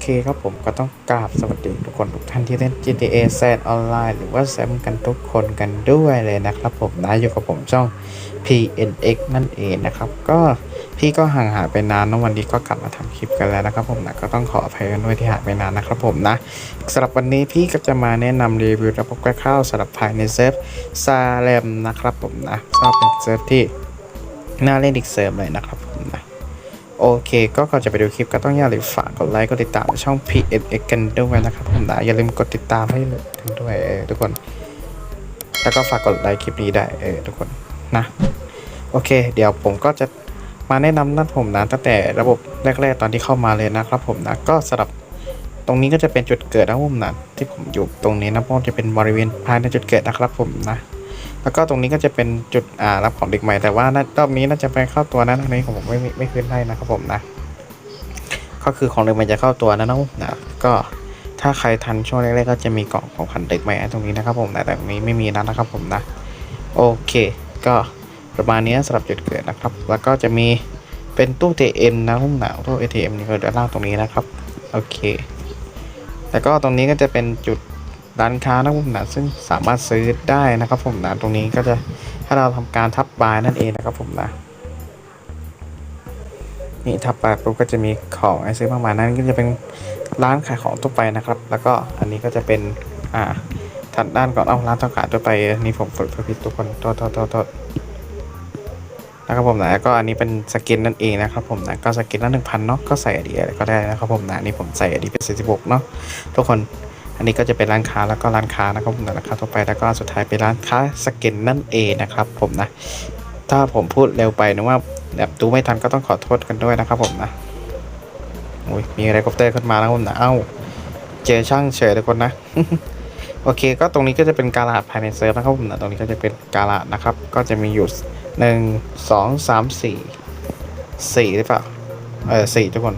เคครับผมก็ต้องกราบสวัสดีทุกคนทุกท่านที่เล่น GTA Z ออนไลน์หรือว่าแซมกันทุกคนกันด้วยเลยนะครับผมนะอยู่กับผมช่อง PNX นั่นเองนะครับ ก็พี่ก็ห่างหายไปนานนะวันนี้ก็กลับมาทำคลิปกันแล้วนะครับผมนะก็ต้องขออภัยกันด้วยที่หายไปนานนะครับผมนะสำหรับวันนี้พี่ก็จะมาแนะนำรีวิวระบบคร่าวๆสำหรับภายในเซิร์ฟซาเลมนะครับผมนะก็เป็นเซิร์ฟที่น่าเล่นอีกเซิร์ฟเลยนะครับผมนะ โอเคก็ก่อนจะไปดูคลิปก็ต้องอย่าลืมฝากกดไลค์กดติดตามช่อง PNX กันด้วยนะครับผมนะอย่าลืมกดติดตามให้กันด้วยเออทุกคน แล้วก็ฝากกดไลค์คลิปนี้ได้เออทุกคนนะโอเค เดี๋ยวผมก็จะมาแนะนำนั่นผมนะตั้งแต่ระบบแรก ๆ ตอนที่เข้ามาเลยนะครับผมนะก็สำหรับตรงนี้ก็จะเป็นจุดเกิดนะผมนะที่ผมอยู่ตรงนี้นะเพราะจะเป็นบริเวณภายในจุดเกิดนะครับผมนะ แล้วก็ตรงนี้ก็จะเป็นจุดอ่ารับของเด็กใหม่แต่ว่ารอบนี้น่าจะไปเข้าตัวนะตรงนี้ของผมไม่ไม่ขึ้นให้นะครับผมนะ ก็คือของเด็กใหม่จะเข้าตัวนะน้องนะก็ถ้าใครทันช่วงแรกๆก็จะมีกล่องของขวัญเด็กใหม่ตรงนี้นะครับผมแต่ตรงนี้ไม่มีนะนะครับผมนะโอเค ก็ประมาณนี้สำหรับจุดเกิดนะครับ แล้วก็จะมีเป็นตู้ ATM นะผมนะตู้ ATM นี่ก็ด้านล่างตรงนี้นะครับ โอเค แล้วก็ตรงนี้ก็จะเป็นจุด ร้านค้านะผมนะซึ่งสามารถซื้อได้นะครับผมนะตรงนี้ก็จะถ้าเราทำการทับบายนั่นเองนะครับผมนะนี่ทับบายปุ๊บก็จะมีของให้ซื้อมากมายนั่นก็จะเป็นร้านขายของทั่วไปนะครับ แล้วก็อันนี้ก็จะเป็นอ่าถัดด้านก่อนเอาร้านทองขายทั่วไปนี่ผมฝึกผิดทุกคนโทษโทษโทษโทษนะครับผมนะแล้วก็อันนี้เป็นสกินนั่นเองนะครับผมนะก็สกินละหนึ่งพันเนาะก็ใส่อดีอะไรก็ได้นะครับผมนะนนี่ผมใส่อดีเป็นสี่สิบหกเนาะทุกคน อันนี้ก็จะเป็นร้านค้าแล้วก็ร้านค้านะครับผมราคาทั่วไปแล้วก็สุดท้ายเป็นร้านค้าสเกินนั่นเองนะครับผมนะถ้าผมพูดเร็วไปนะว่าแบบดูไม่ทันก็ต้องขอโทษกันด้วยนะครับผมนะโอ้ยมีอะไรคอปเตอร์ขึ้นมาแล้วผมนะเอ้าเจอช่างเฉยทุกคนนะโอเค ก็ตรงนี้ก็จะเป็นกาลาดภายในเซิร์ฟนะครับผมนะตรงนี้ก็จะเป็นกาลาดนะครับ ก็จะมีอยู่หนึ่งสองสามสี่สี่หรือเปล่าเออสี่ทุกคน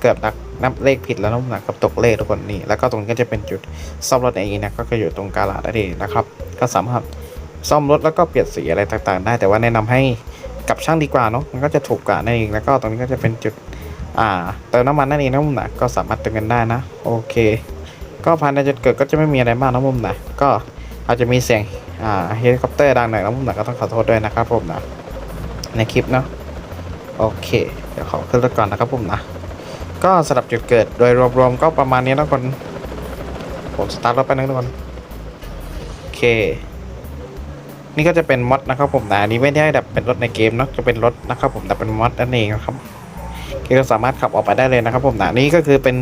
เกือบนัก นับเลขผิดแล้วน้ำหนักกับตกเลขทุกคนนี่แล้วก็ตรงนี้ก็จะเป็นจุดซ่อมรถเองนะก็ก็อยู่ตรงกาลาดนั่นเองนะครับ ก็สามารถซ่อมรถแล้วก็เปลี่ยนสีอะไรต่างๆ ได้ แต่ว่าแนะนำให้กับช่างดีกว่าเนาะมันก็จะถูกกว่านั่นเองแล้วก็ตรงนี้ก็จะเป็นจุดอ่าเติมน้ำมันนั่นเองนะมุมหนักก็สามารถเติมกันได้นะ โอเค ก็ภายในจุดเกิดก็จะไม่มีอะไรมากนะมุมหนักก็อาจจะมีเสียงอ่าเฮลิคอปเตอร์ดังหน่อยนะมุมหนักก็ต้องขอโทษด้วยนะครับผมนะในคลิปเนาะโอเค เดี๋ยวขอขึ้นรถก่อนนะครับผมนะ ก็สำหรับจุดเกิดโดยรวมๆก็ประมาณนี้นะทุกคนผมสตาร์ทรถไปนึงทุกคนโอเค นี่ก็จะเป็นมอดนะครับผมแต่อันนี้ไม่ได้แบบเป็นรถในเกมเนาะจะเป็นรถนะครับผมแต่เป็นมอดนั่นเองนะครับคือก็สามารถขับออกไปได้เลยนะครับผมนะนี่ก็คือเป็น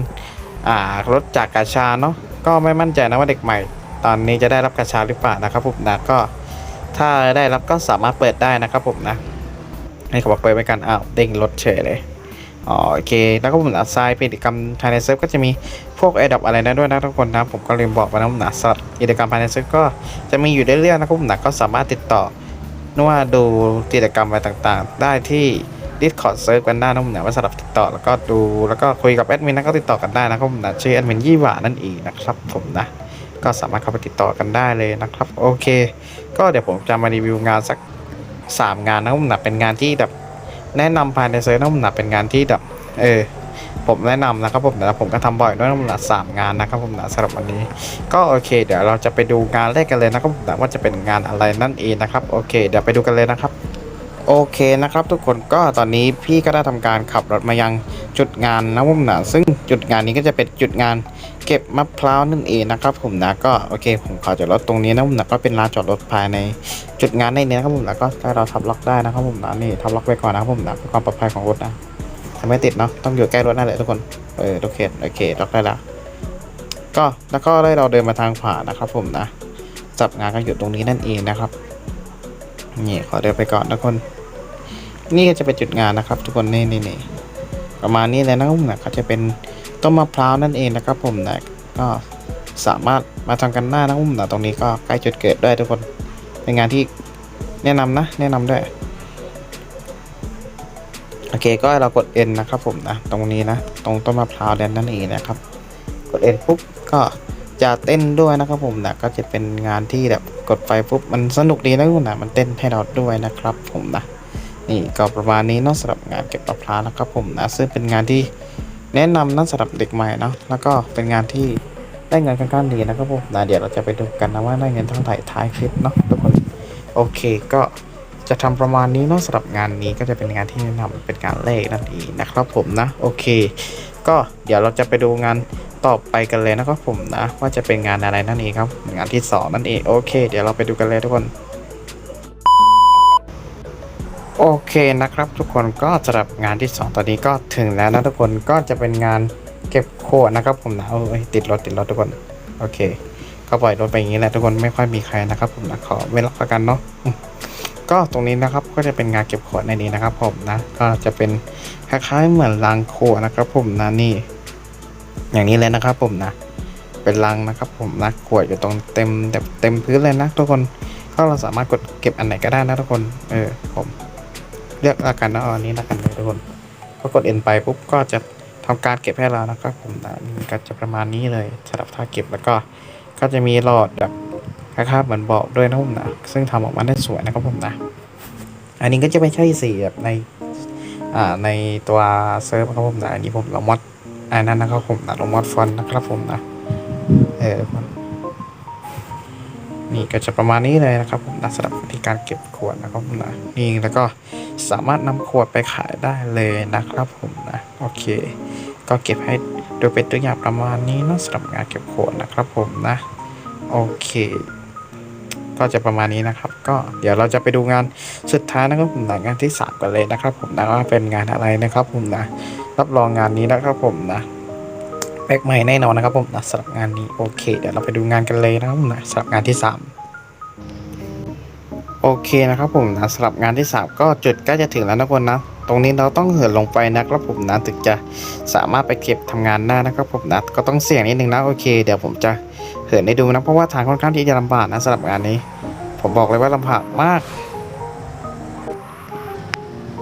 อ่ารถจากกาชาเนาะก็ไม่มั่นใจนะว่าเด็กใหม่ ตอนนี้จะได้รับกาชาหรือเปล่านะครับผมนะก็ถ้าได้รับก็สามารถเปิดได้นะครับผมนะให้เขาบอกเปิดไปกันอ้าวเด้งรถเฉยเลย โอเค แล้วก็ผมอัดทรายกิจกรรมภายในเซิร์ฟก็จะมีพวกแอร์ดับอะไรนะด้วยนะทุกคนนะผมก็ลืมบอกไปนะผมนะสำหรับกิจกรรมภายในเซิร์ฟก็จะมีอยู่เรื่อยๆนะครับผมนะก็สามารถติดต่อนึกว่าดูกิจกรรมอะไรต่างๆ ได้ที่ Discord เซิร์ฟกันได้นะผมนะว่าสำหรับติดต่อแล้วก็ดูแล้วก็คุยกับแอดมินนะก็ติดต่อกันได้นะครับผมนะชื่อแอดมินยี่หว่านั่นเองนะครับผมนะก็สามารถเข้าไปติดต่อกันได้เลยนะครับโอเค ก็เดี๋ยวผมจะมารีวิวงานสักสามงานนะครับผมนะเป็นงานที่แบบ แนะนำภายในเซิร์ฟน้ำหนักเป็นงานที่แบบเออผมแนะนำนะครับผมแต่ผมก็ทำบ่อยด้วยน้ำหนักสามงานนะครับผมนะสำหรับวันนี้ ก็โอเค เดี๋ยวเราจะไปดูงานแรกกันเลยนะครับผมว่าจะเป็นงานอะไรนั่นเองนะครับโอเค เดี๋ยวไปดูกันเลยนะครับ โอเคนะครับทุกคนก็ตอนนี้พี่ก็ได้ทำการขับรถมายังจุดงานนะผมนะซึ่งจุดงานนี้ก็จะเป็นจุดงานเก็บมะพร้าวนั่นเองนะครับผมนะก็โอเค ผมขอจอดรถตรงนี้นะผมนะก็เป็นลานจอดรถภายในจุดงานในนี้นะครับผมแล้วก็ถ้าเราทับล็อกได้นะครับผมนะนี่ทับล็อกไปก่อนนะครับผมนะเพื่อความปลอดภัยของรถนะถ้าไม่ติดเนาะต้องอยู่ใกล้รถนั่นแหละทุกคนเออโอเคโอเคล็อกได้แล้วก็แล้วก็ได้เราเดินมาทางขวานะครับผมนะจับงานกันอยู่ตรงนี้นั่นเองนะครับ นี่ขอเดินไปก่อนทุกคน นี่ก็จะเป็นจุดงานนะครับ ทุกคนนี่นี่นี่ประมาณนี้เลยนะครับผมนะก็จะเป็นต้นมะพร้าวนั่นเองนะครับ ผมนะก็สามารถมาทำกันได้นะครับผมนะตรงนี้ก็ใกล้จุดเกิดด้วยทุกคนเป็นงานที่แนะนำนะ แนะนำด้วยโอเคก็เรากด N นะครับผมนะ ตรงนี้นะ ตรงต้นมะพร้าวแดนนั่นเองนะครับ กด N ปุ๊บก็ จะเต้นด้วยนะครับผมนะก็จะเป็นงานที่แบบกดไฟปุ๊บมันสนุกดีนะคุณนะมันเต้นให้เราด้วยนะครับผมนะนี่ก็ประมาณนี้นอกสำหรับงานเก็บมะพร้าวนะครับผมนะซึ่งเป็นงานที่แนะนำนั่นสำหรับเด็กใหม่นะแล้วก็เป็นงานที่ได้เงินค่อนข้างดีนะครับผมนะเดี๋ยวเราจะไปดูกันนะว่าได้เงินเท่าไหร่ท้ายคลิปเนาะทุกคนโอเคก็จะทำประมาณนี้นาะสำหรับงานนี้ก็จะเป็นงานที่แนะนำเป็นงานเลขนั่นเองนะครับผมนะโอเค ก็เดี๋ยวเราจะไปดูงานต่อไปกันเลยนะครับผมนะว่าจะเป็นงานอะไรนั่นเองครับงานที่สองนั่นเองโอเค เดี๋ยวเราไปดูกันเลยทุกคนโอเคนะครับทุกคนก็สำหรับงานที่ 2 ตอนนี้ก็ถึงแล้วนะทุกคนก็จะเป็นงานเก็บขวดนะครับผมนะเอ้ยติดรถติดรถทุกคนโอเค ก็ปล่อยรถไปอย่างนี้แหละทุกคนไม่ค่อยมีใครนะครับผมนะขอไม่รับประกันเนาะ ก็ตรงนี้นะครับก็จะเป็นงานเก็บขวดในนี้นะครับผมนะก็จะเป็นคล้ายๆเหมือนรังขวดนะครับผมนะนี่อย่างนี้เลยนะครับผมนะ เป็นรังนะครับผมนะขวดอยู่ตรงเต็มแบบเต็มพื้นเลยนะทุกคนก็เราสามารถกดเก็บอันไหนก็ได้นะทุกคนเออผมเลือกละกันนะอันนี้ละกันเลยทุกคนพอกด N ไปปุ๊บก็จะทำการเก็บให้เรานะครับผมนะมันก็จะประมาณนี้เลยสำหรับท่าเก็บแล้วก็ก็จะมีหลอดแบบ คล้ายๆเหมือนบอกด้วยนะผมนะ ซึ่งทำออกมาได้สวยนะครับผมนะ อันนี้ก็จะไม่ใช่สีแบบในอ่าในตัวเซิร์ฟครับผมนะ อันนี้ผมเรามอดอันนั้นนะครับผมนะเรามอดฟอนนะครับผมนะ เออทุกคนนี่ก็จะประมาณนี้เลยนะครับผมนะสำหรับวิธีการเก็บขวดนะครับผมนะนี่แล้วก็สามารถนำขวดไปขายได้เลยนะครับผมนะ โอเค ก็เก็บให้โดูเป็นตัวอย่างประมาณนี้นะสำหรับงานเก็บขวดนะครับผมนะ โอเค ก็จะประมาณนี้นะครับ ก็เดี๋ยวเราจะไปดูงานสุดท้ายนะครับผมนะงานที่สามกันเลยนะครับ ผมนะว่าเป็นงานอะไรนะครับ ผมนะรับรองงานนี้นะครับผมนะแบกใหม่แน่นอนนะครับผมนะสำหรับงานนี้โอเค เดี๋ยวเราไปดูงานกันเลยนะครับผมนะสำหรับงานที่สามโอเคนะครับผมนะสำหรับงานที่ 3 ก็จุดใกล้จะถึงแล้วนะคนนะ ตรงนี้เราต้องเหินลงไปนะครับผมนะถึงจะสามารถไปเก็บทำงานได้นะครับผมนะก็ต้องเสี่ยงนิดนึงนะโอเค เดี๋ยวผมจะ เหินให้ดูนะเพราะว่าทางค่อนข้างที่จะลำบากนะสำหรับงานนี้ ผมบอกเลยว่าลำบากมาก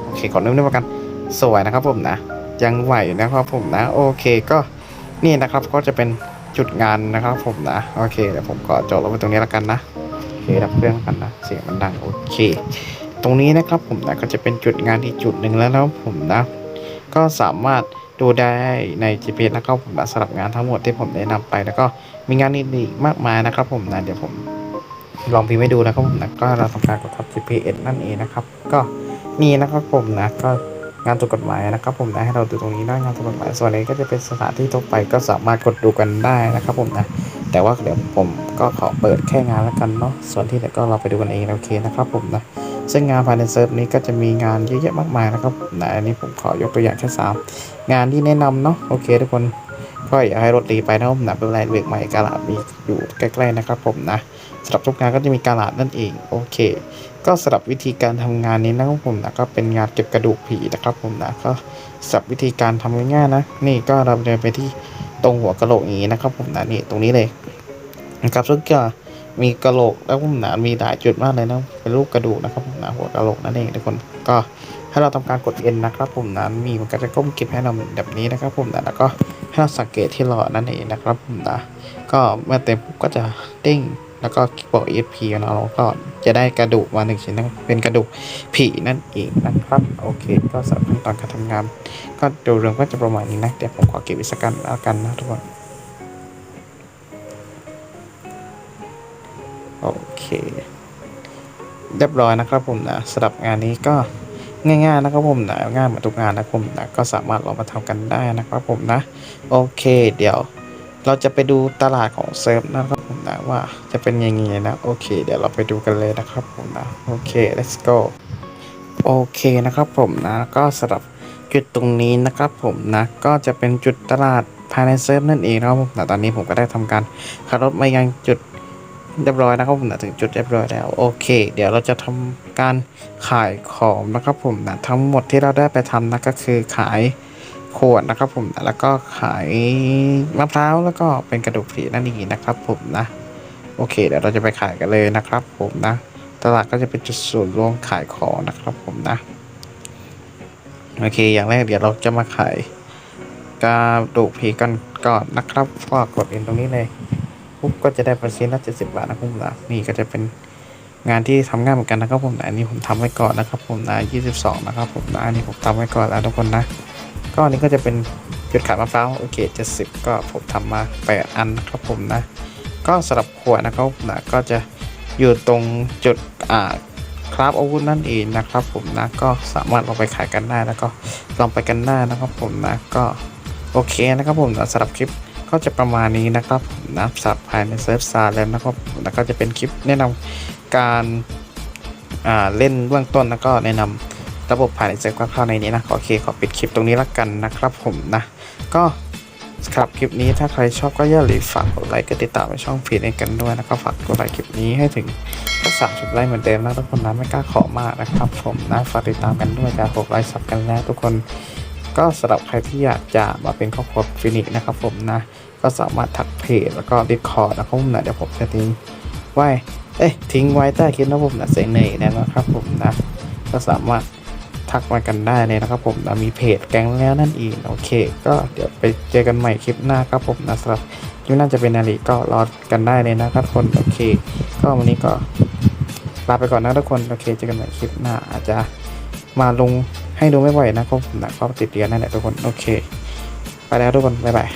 โอเคขอนึกนึกว่ากันสวยนะครับผมนะ ยังไหวนะครับผมนะ โอเคก็นี่นะครับก็จะเป็นจุดงานนะครับผมนะ โอเคเดี๋ยวผมก็จบลงไปตรงนี้แล้วกันนะโอเคดับเครื่องกันนะเสียงมันดังโอเค ตรงนี้นะครับผมนะก็จะเป็นจุดงานอีกจุดหนึ่งแล้วนะผมนะ ก็สามารถ ดูได้ใน GPS นะครับผมสำหรับงานทั้งหมดที่ผมได้นำไป แล้วก็มีงานอื่นอีกมากมายนะครับ ผมนะเดี๋ยวผมลองพิมพ์ให้ดูนะครับผมนะก็เราทำการกดทับ GPS นั่นเองนะครับ ก็นี่นะครับผมนะก็งานถูกกฎหมายนะครับ ผมนะให้เราดูตรงนี้ได้งานถูกกฎหมายส่วนนี้ก็จะเป็นสถานที่ทั่วไปก็สามารถกดดูกันได้นะครับ ผมนะแต่ว่าเดี๋ยวผมก็ขอเปิดแค่งานแล้วกันเนาะส่วนที่เหลือก็เราไปดูกันเองโอเคนะครับ ผมนะ ซึ่งงานภายในเซิร์ฟนี้ก็จะมีงานเยอะแยะมากมายนะครับนะอันนี้ผมขอยกตัวอย่างแค่สามงานที่แนะนำเนาะโอเคทุกคนก็อย่าให้รถตีไปนะครับผมนะเป็นไรเวกใหม่กาลาดมีอยู่ใกล้ๆนะครับผมนะสำหรับทุกงานก็จะมีกาลาดนั่นเองโอเค ก็สำหรับวิธีการทำงานนี้นะครับผมนะก็เป็นงานเก็บกระดูกผีนะครับผมนะก็สำหรับวิธีการทำง่ายๆนะ นี่ก็เราเดินไปที่ตรงหัวกระโหลกอย่างนี้นะครับผมนะนี่ตรงนี้เลยนะครับซึ่งก็ มีกระโหลกแล้วหนามีหลายจุดมากเลยนะเป็นรูปกระดูกนะครับหนาหัวกระโหลกนั่นเองทุกคนก็ให้เราทำการกด N นนะครับ ผมนะมีมันก็จะก้มเก็บให้เราแบบนี้นะครับ ผมนะแล้วก็ให้เราสังเกตที่หลอดนั่นเองนะครับผมนะก็เมื่อเต็มปุ๊บก็จะเด้งแล้วก็บอก ESP ของเราก็จะได้กระดูกมาหนึ่งชิ้นนะเป็นกระดูกผีนั่นเองนะครับ โอเค ก็สำหรับขั้นตอนการทำงาน ก็โดยรวมก็จะประมาณนี้นะเดี๋ยวผมขอเก็บวิศกันแล้วกันนะทุกคน โอเค เรียบร้อยนะครับผมนะสำหรับงานนี้ก็ง่ายๆนะครับผมนะง่ายเหมือนทุกงานนะครับผมนะก็สามารถลองมาทำกันได้นะครับผมนะ โอเค เดี๋ยว เราจะไปดูตลาดของเซิร์ฟนะครับผมนะว่าจะเป็นยังไงนะโอเค เดี๋ยวเราไปดูกันเลยนะครับผมนะโอเค let's go โอเคนะครับผมนะก็สำหรับจุดตรงนี้นะครับผมนะก็จะเป็นจุดตลาดภายในเซิร์ฟนั่นเองนะครับผมนะตอนนี้ผมก็ได้ทำการขับรถมายังจุด เรียบร้อยนะครับผมนะถึงจุดเรียบร้อยแล้วโอเค เดี๋ยวเราจะทำการขายของนะครับผมนะทั้งหมดที่เราได้ไปทำนะก็คือขายขวดนะครับผมนะแล้วก็ขายมะพร้าวแล้วก็เป็นกระดูกผีนั่นเองนะครับผมนะโอเค เดี๋ยวเราจะไปขายกันเลยนะครับผมนะตลาดก็จะเป็นจุดศูนย์รวมขายของนะครับผมนะโอเค อย่างแรกเดี๋ยวเราจะมาขายกระดูกผีกันก่อนนะครับก็กดเองตรงนี้เลย ปุ๊บก็จะได้เปอร์เซ็นต์ละเจ็ดสิบบาทนะครับผมนะนี่ก็จะเป็นงานที่ทำง่ายเหมือนกันนะครับผมนะอันนี้ผมทำไว้ก่อนนะครับผมนะยี่สิบสองนะครับผมนะอันนี้ผมทำไว้ก่อนแล้วทุกคนนะ ก็อันนี้ก็จะเป็นจุดขายมะพร้าวโอเค70ก็ผมทำมา8อันนะครับผมนะ ก็สำหรับขวดนะครับนะก็จะอยู่ตรงจุดอ่าคราฟอาวุธนั่นเองนะครับผมนะก็สามารถลองไปขายกันได้แล้วก็ลองไปกันได้นะครับผมนะก็โอเคนะครับผมสำหรับคลิป ก็จะประมาณนี้นะครับนะสับภายในเซิร์ฟซาแล้วนะครับแล้วก็จะเป็นคลิปแนะนำการเล่นเบื้องต้นแล้วก็แนะนำระบบภายในเซิร์ฟคร่าวๆในนี้นะโอเคขอปิดคลิปตรงนี้ละกันนะครับผมนะก็สำหรับคลิปนี้ถ้าใครชอบก็อย่าลืมฝากกดไลค์กดติดตามในช่องฟีดให้กันด้วยนะครับฝากกดไลค์คลิปนี้ให้ถึงสามสิบไลค์เหมือนเดิมนะทุกคนนะไม่กล้าขอมากนะครับ ผมนะฝากติดตามกันด้วยการกดไลค์สับกันแล้วทุกคน ก็สำหรับใครที่อยากจะมาเป็นครอบครัวฟินิกนะครับผมนะ ก็สามารถทักเพจแล้วก็ดิสคอร์ดนะครับผมนะเดี๋ยวผมจะทิ้งไว้เอ้ยทิ้งไว้ใต้คลิปนะผมนะเสียงเหนื่อยแน่นะครับผมนะก็สามารถทักมากันได้เลยนะครับผมนะมีเพจแก๊งแล้วนั่นเองโอเค ก็เดี๋ยวไปเจอกันใหม่คลิปหน้าครับผมนะสำหรับคลิปหน้าจะเป็นอะไรก็รอกันได้เลยนะครับทุกคนโอเค ก็วันนี้ก็ลาไปก่อนนะทุกคนโอเคเจอกันใหม่คลิปหน้าอาจจะมาลง ให้ดูไม่บ่อยนะครับผมนะก็ติดเรียนนั่นแหละทุกคน โอเค ไปแล้วทุกคน บ๊ายบาย